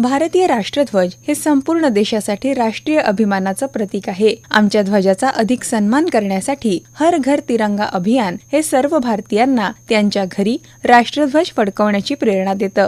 भारतीय राष्ट्रध्वज हे संपूर्ण देशासाठी राष्ट्रीय अभिमानाचं प्रतीक आहे. आमच्या ध्वजाचा अधिक सन्मान करण्यासाठी हर घर तिरंगा अभियान हे सर्व भारतीयांना त्यांच्या घरी राष्ट्रध्वज फडकवण्याची प्रेरणा देतं.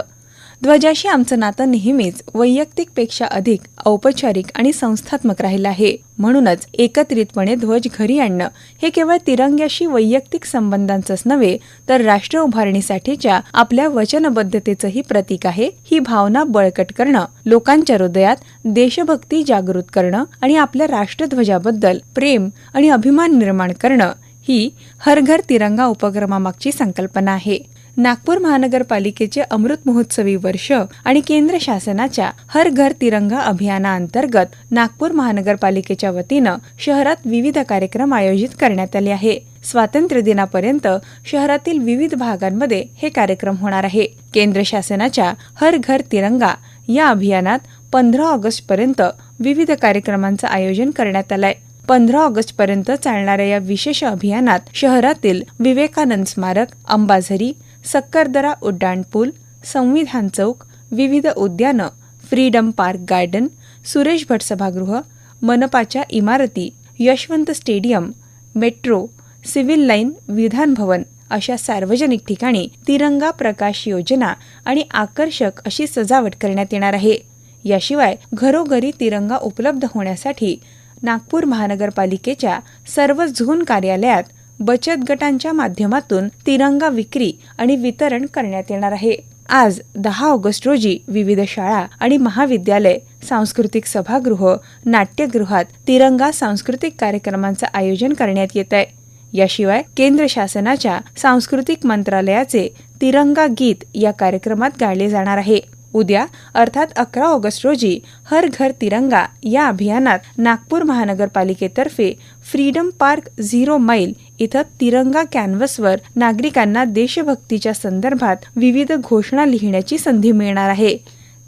ध्वजाशी आमचं नातं नेहमीच वैयक्तिकपेक्षा अधिक औपचारिक आणि संस्थात्मक राहिलं आहे. म्हणूनच एकत्रितपणे ध्वज घरी आणणं हे केवळ तिरंग्याशी वैयक्तिक संबंधांचंच नव्हे तर राष्ट्र उभारणीसाठीच्या आपल्या वचनबद्धतेचंही प्रतीक आहे. ही भावना बळकट करणं लोकांच्या हृदयात देशभक्ती जागृत करणं आणि आपल्या राष्ट्रध्वजाबद्दल प्रेम आणि अभिमान निर्माण करणं ही हर घर तिरंगा उपक्रमामागची संकल्पना आहे. नागपूर महानगरपालिकेचे अमृत महोत्सवी वर्ष आणि केंद्र शासनाच्या हर घर तिरंगा अभियानाअंतर्गत नागपूर महानगरपालिकेच्या वतीनं शहरात विविध कार्यक्रम आयोजित करण्यात आले आहे. स्वातंत्र्य दिनापर्यंत शहरातील विविध भागांमध्ये हे कार्यक्रम होणार आहे. केंद्र शासनाच्या हर घर तिरंगा या अभियानात पंधरा ऑगस्ट पर्यंत विविध कार्यक्रमांचं आयोजन करण्यात आलंय. पंधरा ऑगस्ट पर्यंत चालणाऱ्या या विशेष अभियानात शहरातील विवेकानंद स्मारक अंबाझरी सक्करदरा उड्डाणपूल संविधान चौक विविध उद्यानं freedom park garden Suresh Bhat सभागृह मनपाच्या इमारती Yashwant stadium metro civil line Vidhan Bhavan अशा सार्वजनिक ठिकाणी तिरंगा प्रकाश योजना आणि आकर्षक अशी सजावट करण्यात येणार आहे. याशिवाय घरोघरी तिरंगा उपलब्ध होण्यासाठी नागपूर महानगरपालिकेच्या सर्व झोन कार्यालयात बचत गटांच्या माध्यमातून तिरंगा विक्री आणि वितरण करण्यात येणार आहे. आज दहा ऑगस्ट रोजी विविध शाळा आणि महाविद्यालय सांस्कृतिक सभागृह नाट्यगृहात तिरंगा सांस्कृतिक कार्यक्रमांचं आयोजन करण्यात येत आहे. याशिवाय केंद्र शासनाच्या सांस्कृतिक मंत्रालयाचे तिरंगा गीत या कार्यक्रमात गायले जाणार आहे. उद्या अर्थात अकरा ऑगस्ट रोजी हर घर तिरंगा या अभियानात नागपूर महानगरपालिकेतर्फे फ्रीडम पार्क झिरो मैल इथं तिरंगा कॅनव्हसवर नागरिकांना देशभक्तीच्या संदर्भात विविध घोषणा लिहिण्याची संधी मिळणार आहे.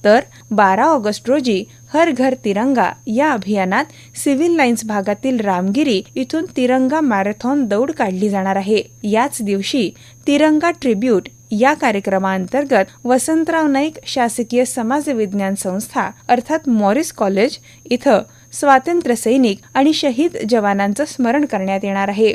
तर बारा ऑगस्ट रोजी हर घर तिरंगा या अभियानात सिव्हिल लाईन्स भागातील रामगिरी इथून तिरंगा मॅरेथॉन दौड काढली जाणार आहे. याच दिवशी तिरंगा ट्रिब्यूट या कार्यक्रमाअंतर्गत वसंतराव नाईक शासकीय समाज विज्ञान संस्था अर्थात मॉरिस कॉलेज इथं स्वातंत्र्य सैनिक आणि शहीद जवानांचं स्मरण करण्यात येणार आहे.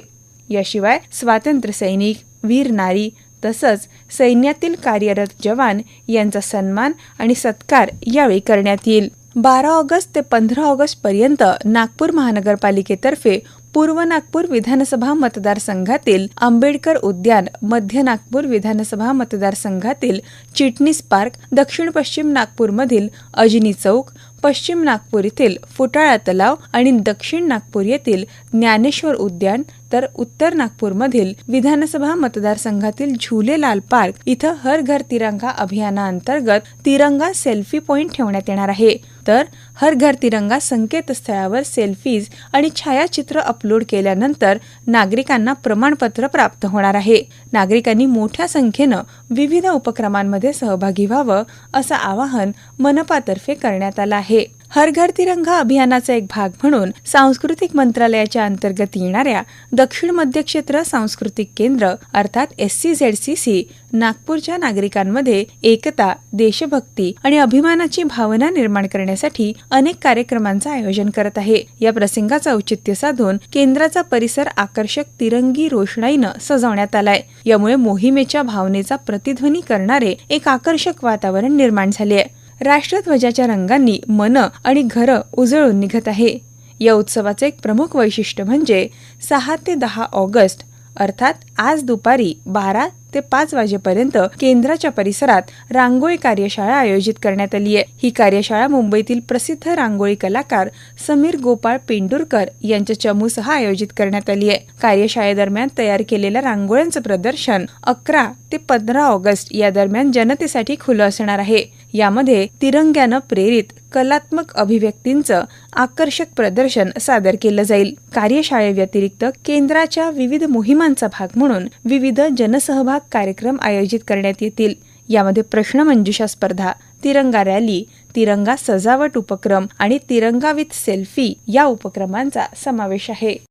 याशिवाय स्वातंत्र्य सैनिक वीर नारी तसंच सैन्यातील कार्यरत जवान यांचा सन्मान आणि सत्कार यावेळी करण्यात येईल. बारा ऑगस्ट ते पंधरा ऑगस्ट पर्यंत नागपूर महानगरपालिकेतर्फे पूर्व नागपूर विधानसभा मतदारसंघातील आंबेडकर उद्यान मध्य नागपूर विधानसभा मतदारसंघातील चिटणीस पार्क दक्षिण पश्चिम नागपूरमधील अजनी चौक पश्चिम नागपूर येथील फुटाळा तलाव आणि दक्षिण नागपूर येथील ज्ञानेश्वर उद्यान तर उत्तर नागपूरमधील विधानसभा मतदारसंघातील झुलेलाल पार्क इथं हर घर तिरंगा अभियानाअंतर्गत तिरंगा सेल्फी पॉईंट ठेवण्यात येणार आहे. तर हर घर तिरंगा संकेतस्थळावर सेल्फीज आणि छायाचित्र अपलोड केल्यानंतर नागरिकांना प्रमाणपत्र प्राप्त होणार आहे. नागरिकांनी मोठ्या संख्येनं विविध उपक्रमांमध्ये सहभागी व्हावं असं आवाहन मनपातर्फे करण्यात आलं आहे. हर घर तिरंगा अभियानाचा एक भाग म्हणून सांस्कृतिक मंत्रालयाच्या अंतर्गत येणाऱ्या दक्षिण मध्य क्षेत्र सांस्कृतिक केंद्र अर्थात S C Z C C नागपूरच्या नागरिकांमध्ये एकता देशभक्ती आणि अभिमानाची भावना निर्माण करण्यासाठी अनेक कार्यक्रमांचं आयोजन करत आहे. या प्रसंगाचं औचित्य साधून केंद्राचा परिसर आकर्षक तिरंगी रोषणाईनं सजवण्यात आलाय. यामुळे मोहिमेच्या भावनेचा प्रतिध्वनी करणारे एक आकर्षक वातावरण निर्माण झाले आहे राष्ट्रध्वजाच्या रंगांनी मन आणि घरं उजळून निघत आहे. या उत्सवाचे एक प्रमुख वैशिष्ट्य म्हणजे सहा ते दहा ऑगस्ट अर्थात आज दुपारी बारा ते पाच वाजेपर्यंत केंद्राच्या परिसरात रांगोळी कार्यशाळा आयोजित करण्यात आली आहे. ही कार्यशाळा मुंबईतील प्रसिद्ध रांगोळी कलाकार समीर गोपाळ पेंडुरकर यांच्या चमूसह आयोजित करण्यात आली आहे. कार्यशाळेदरम्यान तयार केलेल्या रांगोळ्यांचं प्रदर्शन अकरा ते पंधरा ऑगस्ट या दरम्यान जनतेसाठी खुलं असणार आहे. यामध्ये तिरंग्यानं प्रेरित कलात्मक अभिव्यक्तींचं आकर्षक प्रदर्शन सादर केलं जाईल. कार्यशाळेव्यतिरिक्त केंद्राच्या विविध मोहिमांचा भाग म्हणून विविध जनसहभाग कार्यक्रम आयोजित करण्यात येतील. यामध्ये प्रश्नमंजुषा स्पर्धा तिरंगा रॅली तिरंगा सजावट उपक्रम आणि तिरंगा विथ सेल्फी या उपक्रमांचा समावेश आहे.